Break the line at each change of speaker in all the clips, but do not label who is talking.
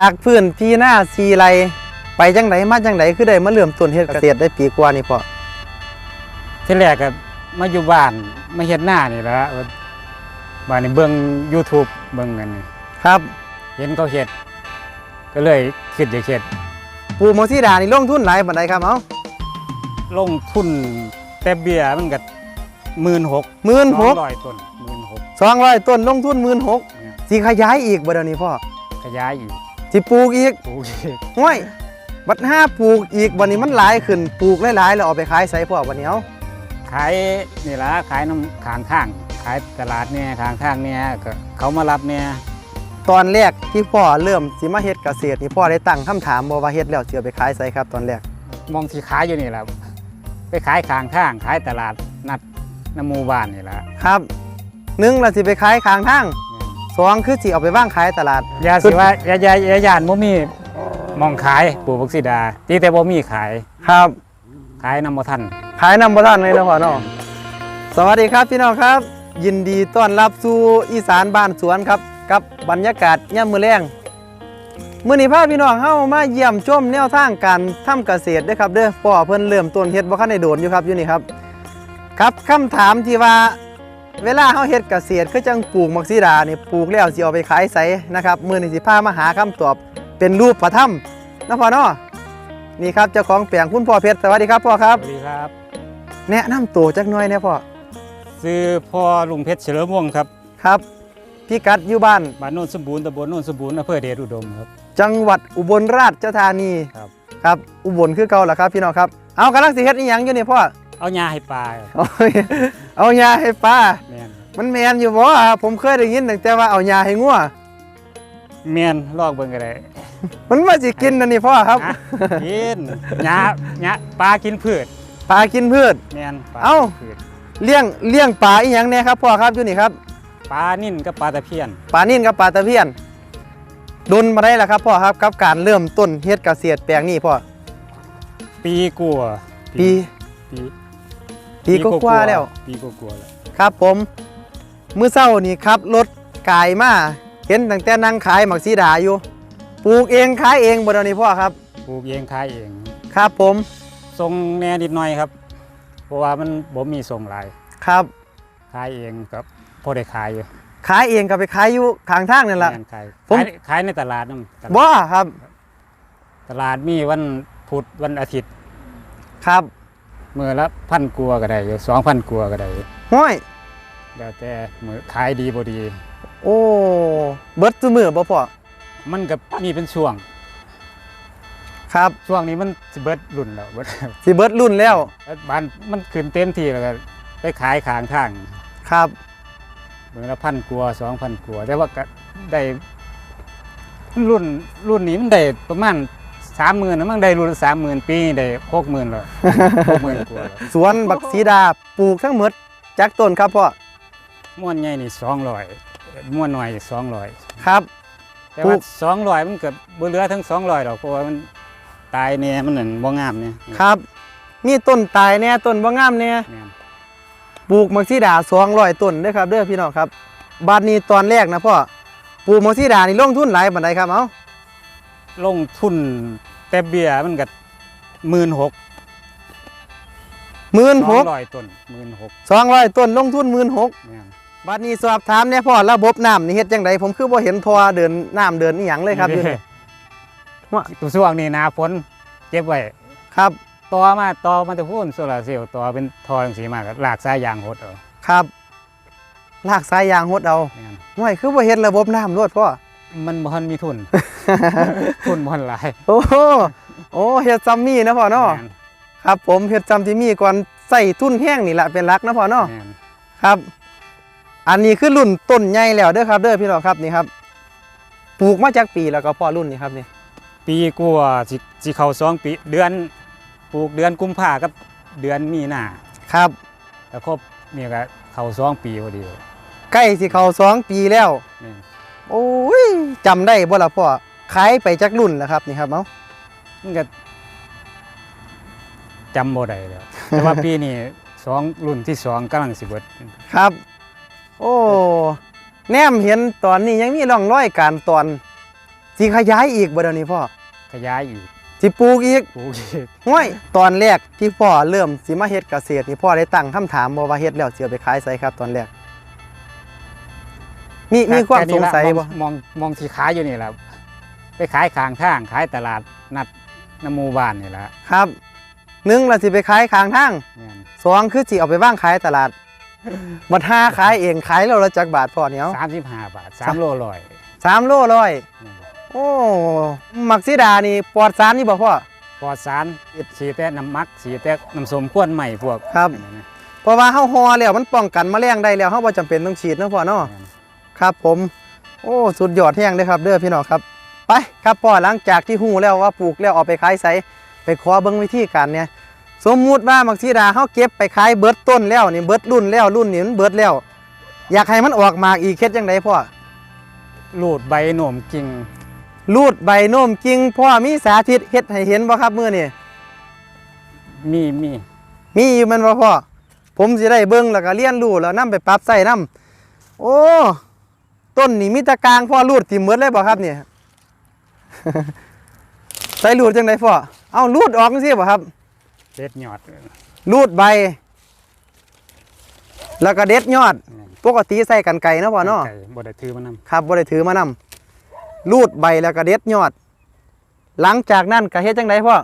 จากพื้นที่หน้าสีไรไปจังไดมาจังไดคือได้มาเริ่มต้นเฮ็ดเกษตรได้ปีกว่านี่พ่อ
ที่แรกก็มาอยู่บ้านมาเฮ็ดหน้านี่แหละบ้านนี่เบิ่ง YouTube เบิ่งกันนี่
ครับ
เห็นเขาเฮ็ด ก็เลยคิดอยากเฮ็ด
ปลูกมังสีดานี่ลงทุนหลายปานใดครับเอ้า
ลงทุนแต่เบี้ยมันก็16,000
16,000
200ต้น16,000
200ต้นลงทุน16,000
เนี่ย
สิขยายอีกบ่เดี๋ยวนี้พ่อ
ขยายอีก
สิปลูกอีก
ปลูกอีก
ห้วยบัดห้าปลูกอีกวันนี้มันหลายขึ้นปลูกหลายๆแล้วเอาไปขายใส่พ่อวันนี้เอา
ขายนี่ล่ะขายน้ำข้างทางขายตลาดเนี่ยข้างทางเนี่ยก็เขามารับเนี่ย
ตอนแรกที่พ่อเริ่มสิมาเฮ็ดเกษตรนี่พ่อได้ตั้งคำถามบ่ว่าเฮ็ดแล้วสิเอาไปขายใส่ครับ ตอนแรก
มองที่ขายอยู่นี่แหละไปขายข้างทางขายตลาดนัดน้ำหมู่บ้านนี่แหละ
ครับหนึ่งเราสิไปขายข้างทาง สองคือสิเอาไปว่างขายตลาด
ยาสิว่าอยาอยาอยาย่านบ่มีหมองขายปลูกบักสีดาตีแต่บ่มีขาย
ครับ
ขายนำบ่ทัน
ขายนำบ่ทันเลยนะพ่อเนาะสวัสดีครับพี่น้องครับ ยินดีต้อนรับสู่อีสานบ้านสวนครับ กับบรรยากาศย่ำมื้อแรงมื้อนี้พาพี่น้องเฮามาเยี่ยมชมแนวทางการทำเกษตรเด้อครับเด้อพ่อเพิ่นเริ่มต้นเฮ็ดบ่คันได้โดนอยู่ครับอยู่นี่ครับ ครับคำถามที่ว่า เวลาเฮาเฮ็ดเกษตรคือจังปลูกมักซีดานี่ปลูกแล้วสิเอาไปขายไสนะครับมื้อนี้สิพามาหาคำตอบเป็นรูปประธรรมนะพ่อเนาะนี่ครับเจ้าของแปลงคุณพ่อเพชรสวัสดีครับพ่อครับ
สวัสดีครับ
แนะนำตัวจักหน่อยเนี่ยพ่อ
ซื้อพ่อลุงเพชรเฉลิมวงศ์ครับ
ครับพี่กัดอยู่บ้าน
บ้านโนนสมบูรณ์ตำบลโนนสมบูรณ์อำเภอเดชอุดมครับ
จังหวัดอุบลราชธานี
ครับ
ครับอุบลคือเก่าแหละครับพี่น้องครับเอากำลังสิเฮ็ดอีหยังอยู่นี่พ่อ
เอาหญ้าให้ปลาครับ
เอาเอายาให้ปลา
แม่น
มันแมนอยู่บ่ครับผมเคยได้ยินตั้งแต่ว่าเอายาให้งัว
แม่นลอกเบิ่งก็ได้
มันมาสิกินนั่นนี่พ่อครับ
ฮะกินหญ้าหญ้าปลากินพืช
ปลากินพืช
แม่นปลา
เอ้า
กินพืช
เลี้ยงเลี้ยงปลาอีหยังเนี่ยครับพ่อครับอยู่นี่ครับ
ปลานิ่นกับปลาตะเพียน
ปลานิ่นกับปลาตะเพียนดุนมาได้แล้วครับพ่อครับกับการเริ่มต้นเฮ็ดเกษตรแปลงนี้พ่อ
ปีกลัวา
ปี
ปี
ปีก็กว่าๆแล้ว
ปีกลัวาๆแล้ว
ครับผมมื้อเช้านี่ครับรถกายมาเห็นตั้งแต่นั่งขายหมักซีดาอยู่ ปลูกเองขายเองบ่เดี๋ยวนี้พ่อครับ
ปลูกเองขายเอง
ครับผม
ทรงแหน่นิดหน่อยครับ เพราะว่ามันบ่มีส่งหลาย
ครับ
ขายเองครับพอได้ขายอยู่
ขายเองก็ไปขายอยู่ข้างทางนั่นแหละ
แม่นขาย
ผม
ขายขายในตลาดนั่นตลาด
บ่ครับ
ตลาดมีวันพุธวันอาทิตย์
ครับ
มือละพันกัวาก็ได้อยู่สองพันกัวาก็ได้อยู่
ห้อย
แล้วแต่มือขายดีบ่ดี
โอ้เบิดซุมื้อบ่พ่อ
มันก็มีเป็นช่วง
ครับ
ช่วงนี้มันสิเบิดรุ่นแล้วเบิด
สิเบิดรุ่นแล้ว
แล้วบ้านมันขึ้นเต็มที่แล้วก็ไปขายข้างทาง
ครับ
มือละพันกัวสองพันกัวแต่ว่าก็ได้รุ่นรุ่นนี้มันได้ประมาณ สามหมื่นนะมันได้รุ่นสามหมื่นปีนี่ได้หกหมื่นแล้วหกหมื่นกว่าแล้ว
สวนบักสีดาปลูกทั้งหมดจักต้นครับพ่อ
ม้วนใหญ่นี่สองร้อยม้วนหน่อยสองร้อย
ครับ
แต่
ปลู
ว่าก สองร้อยมันเกิดบ่เหลือทั้งสองร้อยดอกเพราะว่ามันตายเนี่ยมันหนึ่งบ่งามเนี่ย
ครับ มีต้นตายแน่ต้นบ่งามแน่
แม่น
ปลูกมักซีดา200ต้นเด้อครับเด้อพี่น้องครับบาดนี้ตอนแรกนะพ่อปลูกมักซีดานี่ลงทุนหลายปานใดครับเอ้า
ลงทุนแต่เบี้ยมันก็หมื่นหก
หมื่น
ส
ห
อง
ก
ร้อยต้นหมื่นหก
สองร้อยต้นลงทุนหมื่นหก
แม่น
บัดนี้สอบถามเนี่ยพ่อระบบน้ำนี่เฮ็ดจังไดผมคือบ่เห็นทอเดินน้ำเดินอีหยังเลยครับอยู่นี่ว่า
ตัวช่วงนี้หนาฝนเก็บไว้
ครับ
ต่อมาต่อมาแต่พูนโซลาร์เซลล์ต่อเป็นทอจังสีมากลากสายยางหดเอา
ครับลากสายยางหดเอา
แม่น
ห่วยคือบ่เฮ็ดระบบน้ำรวดพ่อ
มันบ่ทันมีทุน ทุนบ่ทันหลาย
โอ้โหโอ้เฮ็ดซัมมี่นะพ่อเนาะ
แม่น
ครับผมเฮ็ดซัมที่มีก่อนใส่ทุนแห้งนี่แหละเป็นหลักนะพ่อเนาะ
แม่น
ครับ อันนี้คือรุ่นต้นใหญ่แล้วเด้อครับ เด้อพี่น้องครับนี่ครับปลูกมาจากปีแล้วก็พ่อรุ่นนี่ครับนี่
ปีกว่าสิสิเข้าสองปีเดือนปลูกเดือนกุมภากับเดือนมีนา
ครับ
แต่ครบเนี่ยก็เข้าสองปีพอดี
ใกล้สิเข้าสองปีแล้ว
แม่น
โอ้ย จำได้บ่ล่ะพ่อขายไปจากรุ่นแล้วครับนี่ครับเอ้า
มันก็จำบ่ได้แล้ว แต่ว่าปีนี้สองรุ่นที่สองกำลังสิเบิด
ครับ โอ้แนมเห็นตอนนี้ยังมีร่องรอยการตอนสิขยายอีกบ่เดี๋ยวนี้พ่อ
ขยายอีก
สิปลูกอีก
ปลูกอีก
ห้วยตอนแรกที่พ่อเริ่มสิมาเฮ็ดเกษตรนี่พ่อได้ตั้งคำถามบ่ว่าเฮ็ดแล้วสิเอาไปขายไสครับตอนแรก มีมีความสงสัยบ่
มองมองที่ขายอยู่นี่แหละไปขายข้างทางขายตลาดนัดน้ำหมู่บ้านนี่แหละ
ครับหนึ่งเราสิไปขายข้างทาง
แม่น
สองคือสิเอาไปว่างขายตลาดบัดห้าขายเองขายแล้วละจักบาทพ่อเหนียว
สามสิบห้าบาทสามโลร้อย
สามโลร้อย
แม่น
โอ้มักซิดานี่ปลอดสารนี่บ่พ่อ
ปลอดสารสีแต่น้ำมักสีแต่น้ำส้มข้วนใหม่พวก
ครับ
นั่นนะ
เพราะว่าเฮาฮอแล้วมันป้องกันแมลงได้แล้วเฮาบ่จำเป็นต้องฉีดเนาะพ่อเนาะ
แม่น
ครับผมโอ้สุดยอดแห้งเลยครับเด้อพี่น้องครับ ไปครับพ่อหลังจากที่หูแล้วว่าปลูกแล้วเอาไปขายไสไปขอเบิ่งวิธีการเนี่ยสมมุติว่ามักซีดาเฮาเก็บไปขายเบิดต้นแล้วนี่เบิดรุ่นแล้วรุ่นนี้มันเบิดแล้ว อยากให้มันออกหมากอีกเฮ็ดจังไดพ่อ
รูดใบโหน่มกิ่ง
รูดใบโน้มกิ่งพ่อมีสาธิตเฮ็ดให้เห็นบ่ครับมื้อนี้
มีมี
มีอยู่แมันบ่พ่อผมสิได้เบิ่งแล้วก็เรียนรู้แล้วนํไปปรับใส่นํโอ้ ต้นนี่มีแตะกลางพ่อรูดทิ่มหมดเลยบ่ครับเนี่ยใส่รูดจังไดพ่อเอารูดออกจังซี่บ่ครับ
เด็ดยอด
รูดใบ แล้วก็เด็ดยอด
แม่น
ปกติใส่กันไก่เนาะพ่อเนาะ
ไก่บ่ได้ถือมานำ
ครับบ่ได้ถือมานำรูดใบแล้วก็เด็ดยอด หลังจากนั้นก็เฮ็ดจังไดพ่อ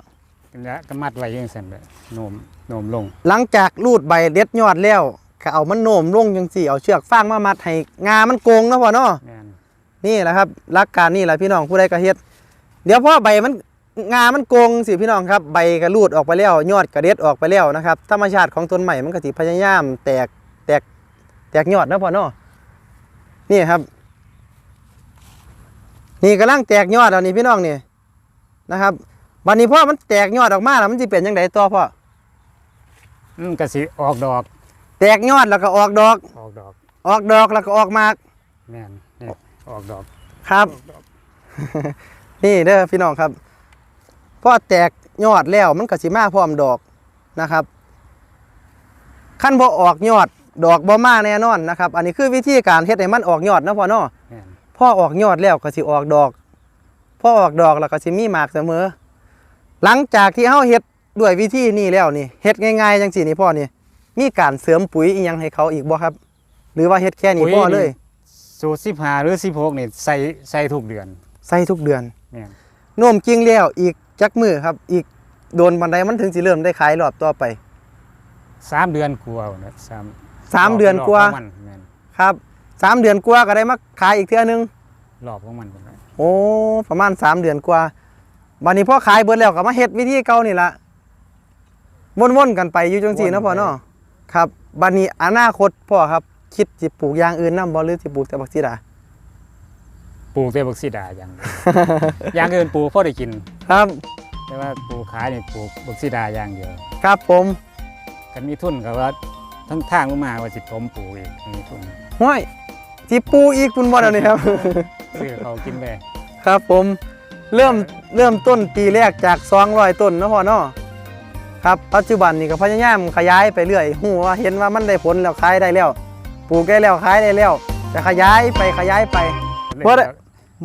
แล้วก็มัดไว้อยังซั่นเลยโหน่มโหน่มลง
หลังจากรูดใบเด็ดยอดแล้ว ก็เอามันโน้มลงจังซี่เอาเชือกฟางมามัดให้งามันโกงเนาะพ่อเนาะ
แม่น
นี่แหละครับหลักการนี่แหละพี่น้องผู้ใดก็เฮ็ด เดี๋ยวพอใบมันงามันโกงสิพี่น้องครับ ใบก็รูดออกไปแล้วยอดก็เด็ดออกไปแล้วนะครับธรรมชาติของต้นใหม่มันก็สิพยายามแตกแตกแตกยอดเนาะพ่อเนาะนี่ครับ นี่กำลังแตกยอดแล้วนี่พี่น้องนี่นะครับวันนี้พ่อมันแตกยอดออกมาแล้วมันจะเป็นยังไงต่อพ่อ
มันก็สิออกดอก
แตกยอดแล้วก็ออกดอก
ออกดอก
ออกดอกแล้วก็ออกหมาก
แม่นนี่ออกดอก
ครับ นี่เด้อพี่น้องครับพอแตกยอดแล้วมันก็สิมาพร้อมดอกนะครับขั้นบ่ออกยอดดอกบ่มาแน่นอนนะครับ อันนี้คือวิธีการเฮ็ดให้มันออกยอดนะพ่อเนาะ
แม่น
พอออกยอดแล้วก็สิออกดอกพอออกดอกแล้วก็สิมีหมากเสมอ หลังจากที่เฮาเฮ็ดด้วยวิธีนี้แล้วนี่เฮ็ดง่ายๆจังซี่นี่พ่อนี่ มีการเสริมปุ๋ยอีหยังให้เขาอีกบ่ครับ หรือว่าเฮ็ดแค่นี้พอเลย
สูตร15หรือ16นี่ใส่ใส่ทุกเดือน
ใส่ทุกเดือน
แม่น
โน้มจริงแล้วอีกจักมือครับ อีกโดนบันไดมันถึงสิเริ่มได้ขายรอบต่อไป
สามเดือนกว่าเนอะสาม
สามเดือนกว่า
รอบของมันแม่น
ครับสามเดือนกว่าก็ได้มาขายอีกเทื่อนึง
รอบของมันพุ่นน่ะ
โอ้ประมาณสามเดือนกว่าบันนี้พ่อขายเบิดแล้วก็มาเฮ็ดวิธีเก่านี่ละวนๆกันไปอยู่จังสี่เนาะพ่อเนาะ ครับบันนี้อนาคตพ่อครับคิดสิปลูกอย่างอื่นนํบ่หรือสิปลูกแต่บักซีดา
ปลูกแต่บักซีดาอย่างเดียวอย่างอื่นปลูกพอได้กิน
ครับ
แต่ว่าปลูกขายนี่ปลูกบักซีดาอย่างเดียว
ครับผม
กันมีทุนก็ว่าทั้งทางลงมาว่าสิผมปลูกอีกมีทุน
ห้วยสิปลูกอีกคุณบ่เดี๋ยวนี้ครับ
ซื้อเขากินไป
ครับผมเริ่มเริ่มต้นปีแรกจาก200ต้นเนาะพ่อเนาะ ครับปัจจุบันนี่ก็พยายามขยายไปเรื่อยหูว่าเห็นว่ามันได้ผลแล้วขายได้แล้วปลูกได้แล้วขายได้แล้วจะขยายไปขยายไปบ่ได้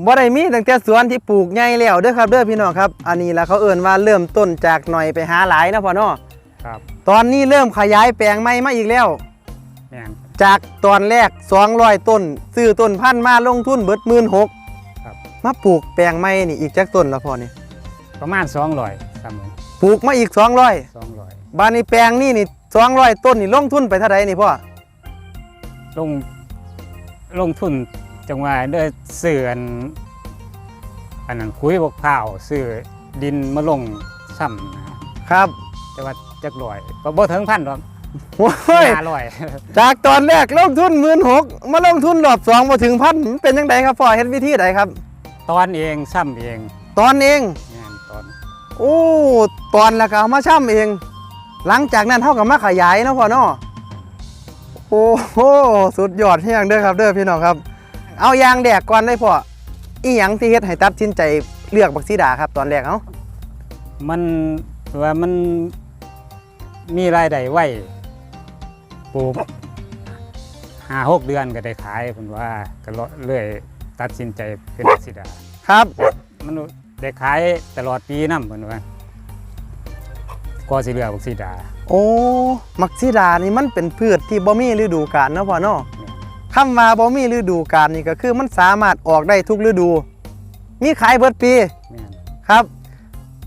บ่ได้มีตั้งแต่สวนที่ปลูกใหญ่แล้วเด้อครับเด้อพี่น้องครับ อันนี้ละเขาเอิ่นว่าเริ่มต้นจากหน่อยไปหาหลายนะพ่อเนาะ
ครับ
ตอนนี้เริ่มขยายแปลงใหม่มาอีกแล้ว
แม่น
จากตอนแรก200ต้นซื้อต้นพันธุ์มาลงทุนเบิดหมื่นหก
ครับ
มาปลูกแปลงใหม่นี่อีกจักต้นละพ่อนี่
ประมาณ200ครับผม
ปลูกมาอีก200
200
บ้านนี้แปลงนี่นี่200ต้นนี่ลงทุนไปเท่าไหร่นี่พ่อ
ลงลงทุนจังว่าด้วยซื้ออันอันนั้นคุยบกพร้าวซื้อดินมาลงซ้ำนะครับ แต่ว่าจักร้อยก็บ่ถึงพันหรอก
โอ้ย
ห้าร้อย
จากตอนแรกลงทุนหมื่นหกมาลงทุนรอบสองมาถึงพันมันเป็นยังไงครับพ่อเฮ็ดวิธีใดครับ
ตอนเองซ้ำเอง
ตอนเอง
แม่นตอน
โอ้ตอนแล้วก็เอามาช่ำเอง หลังจากนั้นเท่ากับมาขยายเนาะพ่อเนาะโอ้โหสุดยอดที่ยังเด้อครับเด้อพี่น้องครับ เอายางแดกก่อนได้พ่ออีหยังที่เฮ็ดให้ตัดสินใจเลือกบักซีดาครับ ตอนแรกเอ้า
มันว่ามันมีรายได้ไว้ปลูกห้าหกเดือนก็ได้ขายผมว่าก็เลยตัดสินใจเป็นสิดา
ครับ
มัน ได้ขายตลอดปีนำเพิ่นว่าก็สิเหลือบักสีดา
โอ้มักซิดานี่มันเป็นพืชที่บ่มีฤดูกาลเนาะพ่อเนาะคำว่าบ่มีฤดูกาลนี่ก็คือมันสามารถออกได้ทุกฤดู มีขายเบิดปี
แม่น
ครับ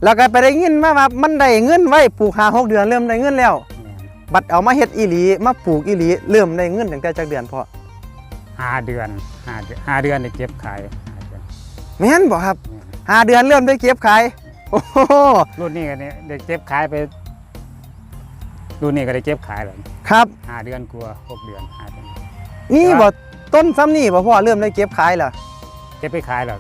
แล้วก็ไปได้ยินมาว่ามันได้เงินไว้ปลูกหาหกเดือนเริ่มได้เงินแล้ว
แม่น
บัดเอามาเฮ็ดอีหลีมาปลูกอีหลีเริ่มได้เงินตั้งแต่จักเดือนพอ
ห้าเดือนห้าเดือนห้าเดือนได้เก็บขายห้าเดือน
แม่นบ่ครับ
แม่น
หาเดือนเริ่มได้เก็บขายโอ้โห
รุ่นนี้ก็เนี่ยได้เก็บขายไปรุ่นนี้ก็ได้เก็บขายแล้ว
ครับ
ห้าเดือนกลัวาหกเดือนห้าเดือน
นี่บ่ต้นซ้ำนี่บ่พ่อเริ่มได้เก็บขายล่ะ
เก็บไปขายแล้ว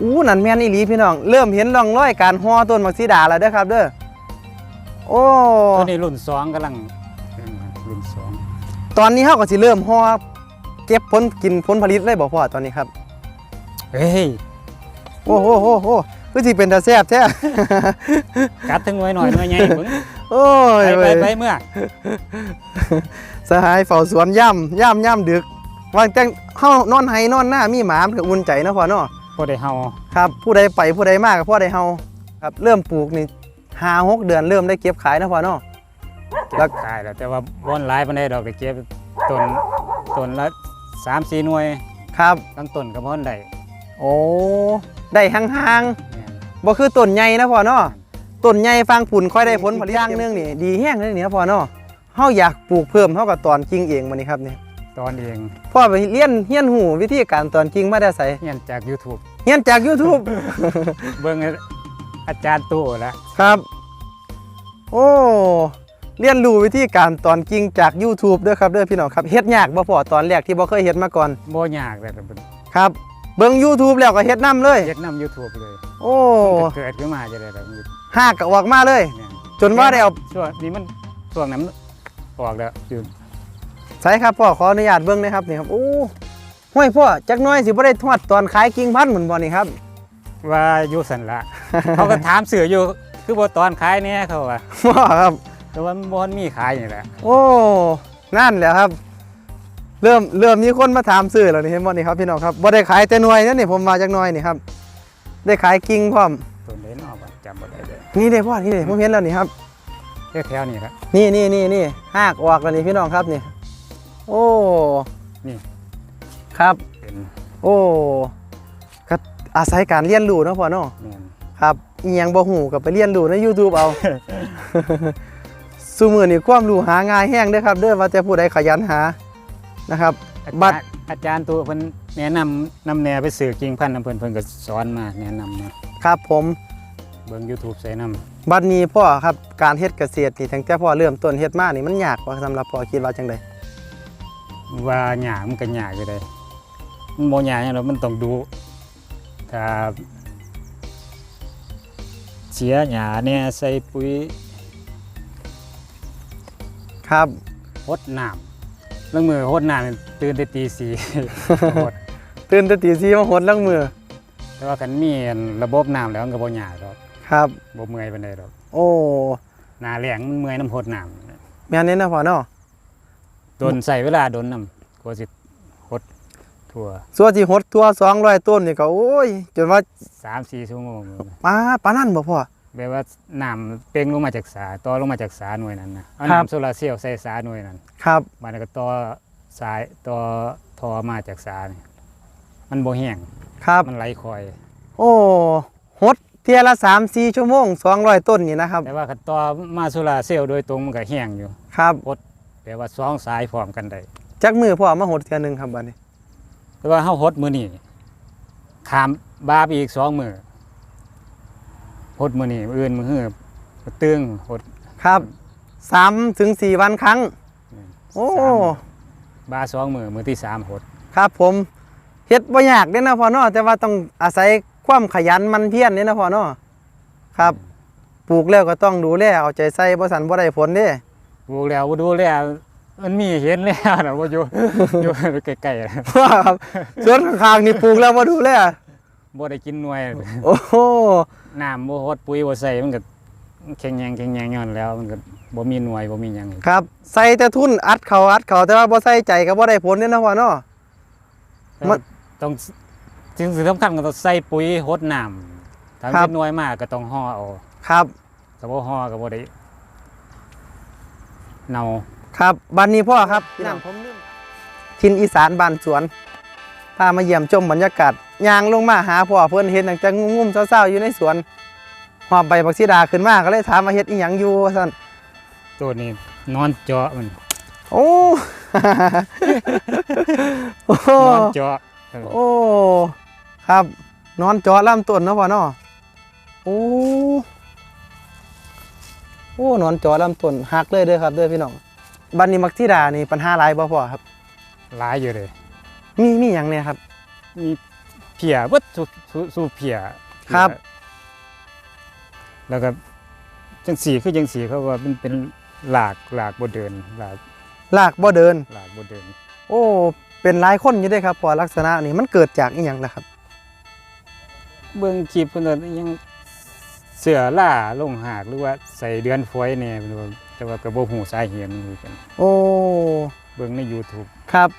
อู้นั่นแม่นอีหลีพี่น้อง เริ่มเห็นร่องรอยการห่อต้นมักซีดาแล้วเด้อครับเด้อโอ้
ตัวนี้รุ่นสองกำลังรุ่นสอง
ตอนนี้เฮาก็สิเริ่มห่อเก็บผลกินผลผลิตเลยบ่พ่อตอนนี้ครับ
เฮ้ย
โอ้โหโอ้โหคือสิเป็นตาแซ่บแท้
กัดถึงหน่วยหน่อยหน่วยใหญ่เบิ่ง
โอ้ย
ไปไป
เว้ย
ไปเมื่อ
สหายเฝ้าสวนย่ำย่ำย่ำดึกวางจังเฮานอนไห้นอนหน้ามีหมามันก็อุ่นใจเนาะพ่อเนาะ
พอได้เฮา
ครับ ผู้ใดไปผู้ใดมากก็พ่อได้เฮาครับเริ่มปลูกนี่หาหกเดือนเริ่มได้เก็บขายเนาะพ่อเนาะ
เก็บขายแล้วแต่ว่าบ่อนหลายปานใดดอกได้เก็บต้นต้นละ3-4หน่วย
ครับ
ทั้งต้นก็บ่อนได้
โอ้ ได้ห่าง
แม่น
ๆบ่คือต้นใหญ่นะพ่อเนาะต้นใหญ่ฟังผุนค่อยได้ผลผลิตอย่างหนึงนี่ดีแห้งเลยนี่นะพ่อเนาะเฮาอยากปลูกเพิ่มเฮาก็ตอนกิ่งเองมื้อนี้ครับนี่
ตอนเอง
พ่อไปเรียนเรียนหูวิธีการตอนกิ่งมาได้ไส
เรียนจาก YouTube
เรียนจาก YouTube
เบิ่งอาจารย์ตู้แล้ว
ครับ โอ้เรียนรู้วิธีการตอนกิ่งจาก YouTube เด้อครับเด้อพี่น้องครับเฮ็ดยากบ่พอตอนแรกที่บ่เคยเฮ็ดมาก่อน
บ่ยากเลยแต่เป็น
ครับ เบิ่ง YouTube แล้วก็เฮ็ดนํเลย
เฮ็ดนำ YouTube เลย
โอ้
มันก็เกิดขึ้นมาจะได้แบบ
หากก็ออกมาเลย
เนี่ย
จนว่าได้เอา
ช่วงนี้มันช่วงนั้นออกแล้วอยู่
ใส่ครับพ่อขออนุญาตเบิ่งหนะครับนี่ครับโอ้ห้วยพ่อจักหน้อยสิบ่ได้ทอดตอนขายกิ่งพันธุ์เหมือนบ่นี่ครับ
ว่าอยู่สันละ เขาก็ถามเสืออยู่ คือบ่ตอนขายเนี่ยเขาว่า
พ่อครับ
แต่ว่ามันบ่มีขายนี่แหละ
โอ้นั่นแหละครับ เริ่มเริ่มมีคนมาถามซื้อแล้วนี่เห็นบ่นี่ครับพี่น้องครับบ่ได้ขายแต่หน่วยนั่นนี่ผมมาจากหน่วยนี่ครับ ได้ขายกิ่งพร้อม
ตัวเล่นออกอะจำบ่ได้เลย
นี่เด้พ่อนี่เด้ผมเห็นแล้วนี่ครับ
แถวๆนี้ละ
นี่นี่นี่นี่หากออกแล้วนี่พี่น้องครับนี่โอ้
นี่
ครับ
เป็น
โอ้ก็อาศัยการเรียนรู้เนาะพ่อเนาะ
แม่น
ครับอีหยังบ่ฮู้ก็ไปเรียนรู้ใน YouTube เอาซุมื้อนี้ความรู้หาง่ายแฮงเด้อครับเด้อว่าแต่ผู้ใดขยันหา นะครับ
อา
บั
จา
ด
รย์อาจารย์ตัวเพิ่นแนะนำนำแนวไปสื่อกิ่งพันธุ์นำเพิ่นเพิ่นก็สอนมาแนะนำมา
ครับผม
เบิ่ง YouTube ใส่นำ
บัดนี้พ่อครับการเฮ็ดเกษตรนี่ตั้งแต่พ่อเริ่มต้นเฮ็ดมานี่มันยากบ่สำหรับพ่อคิดว่าจังได
ว่าหญ้ามันก็ยากอยู่ได้มันบ่ยากหยังหรอกมันต้องดูถ้าเสียหญ้าเนี่ยใส่ปุ๋ย
ครับ
หดน้ำ ลางมือหดน้ำนี่ตื่นแต่ตีสี่หด
ตื่นแต่ตี4มาหดลังมือ
แต่ว่าคันมีอันระบบน้ำแล้วมันก็บ่ยากหรอก
ครับ
บ่เมื่อยปานใดหรอก
โอ้
หน้าแล้งมันเมื่อยน้ำหดน้
แม่นนี่นะพ่อเนาะำ
โดนใส่เวลาโดนน้ำกว่าสิหดทั่ว
ส่วนที่หดตัว200ต้นนี่ก็โอ้ยจนว่า
3-4ชั่วโมง
ปาปานนั้นบ่พ่อ
แบบว่าน้ำเป่งลงมาจากสาต่อลงมาจากสาหน่วยนั้นนะเอา
ครับ
น้ำโซลาร์เซลล์ใส่สาหน่วยนั้น
ครับ
มันก็ต่อสายต่อทอมาจากสานี่มันบ่แห้ง
ครับ
มันไหลคอย
โอ้หดเทียละ3-4ชั่วโมง200ต้นนี่นะครับ
แต่ว่าคันต่อมาโซลาร์เซลล์โดยตรงมันก็แห้งอยู่
ครับ
แต่ว่าสองสายพร้อมกันได้
จักมือพ่อมาหดเทียหนึงครับบัดนี้
แต่ว่าเฮาหดมื้อนี้ขามบาไปอีกสองมื้อ หดมื้อนี้มื้ออื่นมื้อฮื้อตึงหด
ครับ3ถึง4วันครั้ง โอ้
สามบาสองมื้อมื้อที่สามหด
ครับผมเฮ็ดบ่ยากเด้นะพ่อเนาะแต่ว่าต้องอาศัยความขยันหมันเพียรเด้นะพ่อเนาะครับปลูกแล้วก็ต้องดูแลเอาใจใส่บ่สั่นบ่ได้ผลเด้
ปลูกแล้วบ่ดูแล้วมันมีเห็นแล้วนะว่าอยู่อยู่ใกล้ๆนะ
ครับส่วนข้างๆนี่ปลูกแล้วบ่ดูแล
บ่ได้กินหน่วย
โอ้โห
น้ำบ่ฮดปุ๋ยบ่ใส่มันก็แข็งแรงแข็งแรงย้อนแล้วมันก็บ่มีหน่วยบ่มีหยัง
ครับใส่แต่ทุนอัดเขาอัดเขาแต่ว่าบ่ใส่ใจก็บ่ได้ผลเด้นะพ่อเนาะมัน
ต้องสิ่งสำคัญก็ต้องใส่ปุ๋ยฮดน้ำถ้า
ครับ
เป็นหน่วยมากก็ต้องห่อเอา
ครับ
แต่ว่าห่อก็บ่ได้เนา
ครับบันนี้พ่อครับพี่น้องผมทินอีสานบ้านสวน พามาเยี่ยมชมบรรยากาศยางลงมาหาพ่อเพิ่นเห็นตั้งแต่งุ่มๆเศร้าๆอยู่ในสวนหอบใบบักซีดาขึ้นมาก็เลยถามมาเฮ็ดอีหยังอยู่ว่าซั่น
ตัวนี้นอนเจาะมัน
โอ้โอ้
นอนเจาะเออ
โอ้ครับ นอนเจาะลำต้นเนาะพ่อเนาะโอ้โอ้นอนเจาะลำต้นหักเลยเด้อครับเด้อพี่น้องบันนี้มักซีดานี่ปัญหาหลายบ่พ่อครับ
หลายอยู่เลย
มีมีหยังเนี่ยครับ
มีเพียเบิดสู่สู่สู่เพีย
ครับ
แล้วก็จังสีคือจังสีเขาว่ามันเป็นหลากหลากบ่เดินหลาก
ลากบ่เดิน
หลากบ่เดิน
โอ้ เป็นหลายคนอยู่เด้ครับพอลักษณะนี่มันเกิดจากอีหยังนะครับ
เบิ่งคลิปเพิ่นว่ายังเสือล่าลงหากหรือว่าใส่เดือนฝอยแน่เพิ่นว่าแต่ว่าก็บ่ฮู้สาเหตุมันคือกัน
โอ้
เบิ่งใน YouTube
ครับ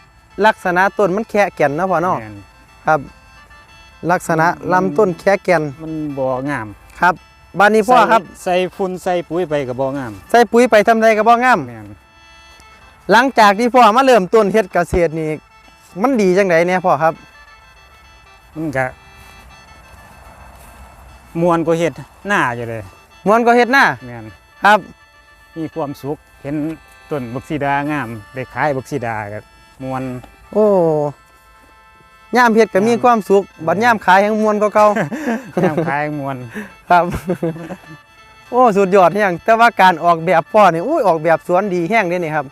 ลักษณะต้นมันแค่แก่นเนาะพ่อเนาะ
แม่น
ครับ ลักษณะลำต้นแค่แก่น
มันบ่งาม
ครับบานนี้พ่อครับ
ใส่ใส่ฝุ่นใส่ปุ๋ยไปก็บ่งาม
ใส่ปุ๋ยไปทำไรก็บ่งาม
แม่น
หลังจากที่พ่อมาเริ่มต้นเฮ็ดเกษตรนี่มันดีจังไดเนี่ยพ่อครับ
มันก็มวนก็เฮ็ดหน้าอยู่เลย
มวนก็เฮ็ดหน้า
แม่น
ครับ
มีความสุขเห็นต้นบักซีดางามได้ขายบักซีดาก็ มวน
โอ้ย่ามเฮ็ดก็มีความสุข บัดย่ามขายแห่งมวนก็เก่า
ยามขายมวน
ครับ โอ้สุดยอดแฮงแต่ว่าการออกแบบพ่อนี่อุ้ยออกแบบสวนดีแฮงเด้นี่ครับ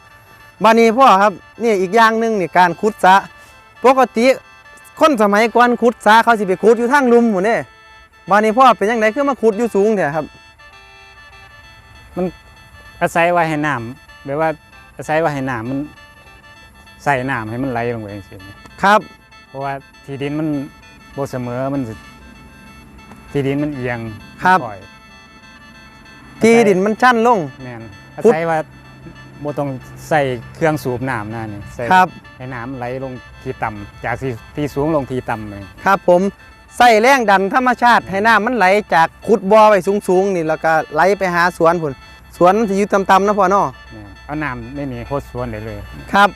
บานี้พ่อครับนี่อีกอย่างหนึงนี่การขุดสระปกติคนสมัยก่อนขุดสระเขาสิไปขุดอยู่ทางลุมหมู่เด้บานี้พ่อเป็นจังไดคือมาขุดอยู่สูงแท้ครับ
อาศัยไว้ให้น้ำแบบว่าอาศัยไว้ให้น้ำมัน ใส่น้ำให้มันไหลลงไปจังซี่นะครับเพราะว่าที่ดินมันบ่เสมอมันสิที่ดินมันเอียง
ครับ
ปล่อย
ที่ดินมันชันลง
แม่นอา
ขุด
ศัยว่าบ่ต้องใส่เครื่องสูบน้ำนั่นนี่ใส่
ครับ
ให้น้ำไหลลงที่ต่ำจากที่ที่สูงลงที่ต่ำเลย
ครับผมใส่แรงดันธรรมชาติให้น้ำมันไหลจากขุดบ่อไว้สูงๆนี่แล้วก็ไหลไปหาสวนพุ่นสวนมันสิอยู่ต่ำๆนะพ่อเนาะ
แม่นเอาน้ำในนี่โคตรสวนได้เลย
ครับ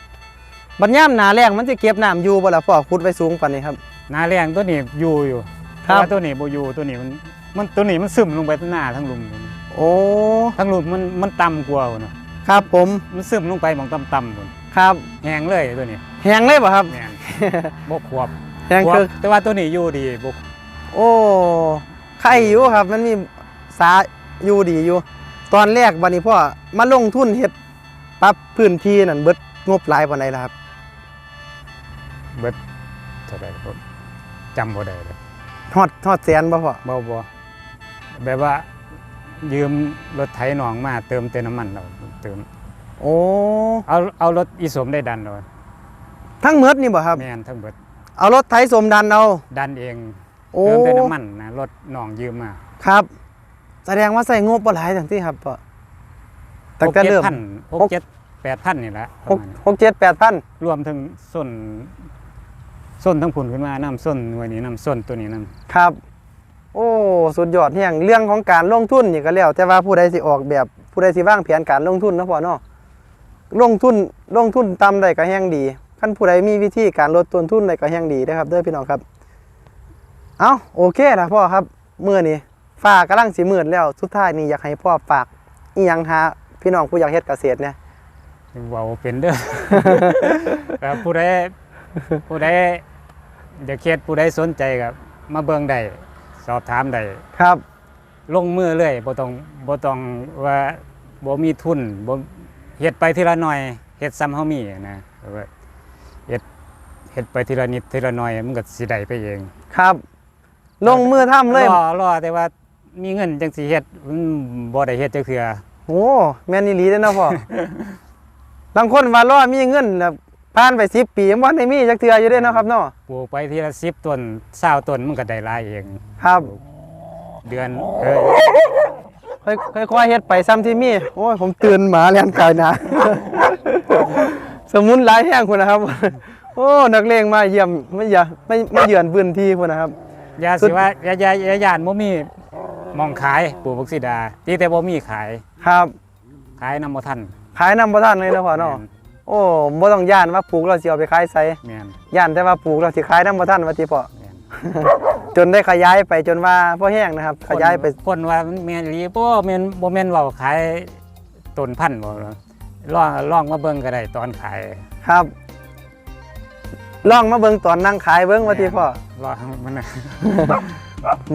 บัดย่ามหนาแรงมันสิเก็บน้ำอยู่บ่ล่ะพ่อขุดไว้สูงปานนี้ครับ
หน้าแรงตัวนี้อยู่อยู่
ครับ
แต่ว่าตัวนี้บ่อยู่ตัวนี้มันมันตัวนี้มันซึมลงไปทั้งหน้าทั้งหลุม
โอ้
ทั้งหลุมมันมันต่ำกว่าพุ่นน่ะ
ครับผม
มันซึมลงไปหมองต่ำๆพุ่น
ครับ
แห้งเลยตัวนี้
แหงเลยบ่ครับ
แม่นบ่ควบ
แหง
ควบ
คือ
แต่ว่าตัวนี้อยู่ดีบ่
โอ้ไข่อยู่ครับ มันมีสาอยู่ดีอยู่ ตอนแรกบัดนี้พ่อมาลงทุนเฮ็ดปรับพื้นที่นั่นเบิดงบหลายปานใดล่ะครับ
เบิดเท่าใดบ่จำบ่ได้เลย
ฮอดฮอดแสนบ่พ่อ
บ่บ่แบบว่า ยืมรถไถหนองมาเติมเต็มน้ำมันเราเติม
โอ้
เอาเอารถอีสมได้ดันเรา
ทั้งหมดนี่บ่ครับ
แม่นทั้งเบิด
เอารถไถสมดันเอา
ดันเอง
โอ้
เติมแต่น้ำมันนะรถหนองยืมมา
ครับ แสดงว่าใส่งบบ่หลายจังที่ครับพ่อตั้งแต่เริ่ม
พันหกเจ็ดแปดพันนี่แหละป
ห
ระ
ก
มาณนี้
หกเจ็ดแปดพัน
รวมถึงส้น ส้นทั้งผุนขึ้นมาน้ำส้นหน่วยนี้น้ำส้นตัวนี้น้
ครับ โอ้สุดยอดเฮียงเรื่องของการลงทุนนี่ก็แล้ว แต่ว่าผู้ใดสิออกแบบผู้ใดสิวางแผนการลงทุนเนาะพ่อเนาะลงทุนลงทุนต่ำได้ก็แฮงดีคันผู้ใดมีวิธีการลดต้นทุนได้ก็แฮงดีนะครับเด้อพี่น้องครับ เอาโอเคล่ะพ่อครับมื้อนี้ฟ้ากำลังสิมืดแล้วสุดท้ายนี่อยากให้พ่อฝากอีหยังหาพี่น้องผู้อยากเฮ็ดเกษตรเนี่ยำ
เว้าเป็นเด้อแต่ผู้ใดผู้ใด เดี๋ยวเคสผู้ใดสนใจกับมาเบิ่งได้สอบถามได้
ครับ
ลงมือเลยบ่ต้องบ่ต้องว่าบ่มีทุนบ่เฮ็ดไปทีละหน่อยเฮ็ดซ้ำเฮามีนะว่าเฮ็ดเฮ็ดไปทีละนิดทีละหน่อยมันก็สิได้ไปเอง
ครับ ลงมือทำเลย
รอรอแต่ว่ามีเงินจังสิเฮ็ดมันบ่ได้เฮ็ดจักเทื่อ
โอ้แม่นอีหลีเด้อเนาะพ่อบางคนว่ารอมีเงินแบบ ผ่านไป10ปียังบ่ได้มีจักเทื่ออยู่เด้เนาะครับเนาะ
ปลูกไปทีละ10ต้น20ต้นมันก็ได้หลายเอง
ครับ
เดือนเออ
ค่อยค่อยๆเฮ็ดไปซ้ำที่มีโอ้ยผมตื่นหมาเลียนกายนะ สมุนหลายแห้งคุณนะครับ โอ้นักเลงมาเยี่ยมไม่อย่าไม่ไม่เยือนพื้นที่คุณนะครับ
ยา
สุ
สิ
ด
ว่ายายายายานบ่มีหมองขายปลูกบักซีดาตีแต่บ่มีขาย
ครับ
ขายนำบ่ทัน
ขายน้ำบ่ทันเลยนะพ่อเนาะ โอ้บ่ต้องย่านว่าปลูกเราสิเอาไปขายไส
แม่น
ย่านแต่ว่าปลูกเราสิขายน้ำบ่ทันว่าติพ่อ
แม่น
จนได้ขยายไปจนว่าพ่อแห้งนะครับ ขยายไป
คนว่ามันแม่นอีหลีบ่แม่นบ่แม่นเว้าขายต้นพันธุ์บ่ลองลองมาเบิ่งก็ได้ตอนขาย
ครับลองมาเบิ่งตอนนั่งขายเบิ่งว่าติพ่อ
ลองมันน่ะ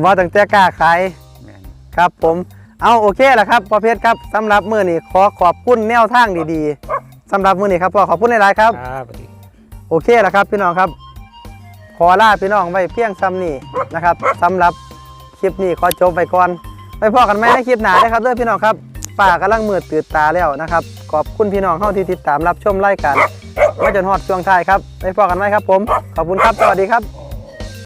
ว่าตั้งแต่กล้าขาย
แม่น
ครับผม เอาโอเคแหละครับพ่อเพชรครับสำหรับมื้อนี้ขอขอบคุณแนวทางดีๆ สำหรับมื้อนี้ครับพ่อขอบคุณหลายๆครับ
ครับสวัสดี
โอเคแล้วครับพี่น้องครับ ขอลาพี่น้องไว้เพียงซ้ำนี้นะครับสำหรับคลิปนี้ขอจบไปก่อนไปพอกันไหมในคลิปหน้านะครับเด้อพี่น้องครับป่ากำลังมืดตื่นตาแล้วนะครับ ขอบคุณพี่น้องเข้าที่ติดตามรับชมรายการมาจนฮอดช่วงท้ายครับไปพอกันไหมครับผม ขอบคุณครับสวัสดีครับ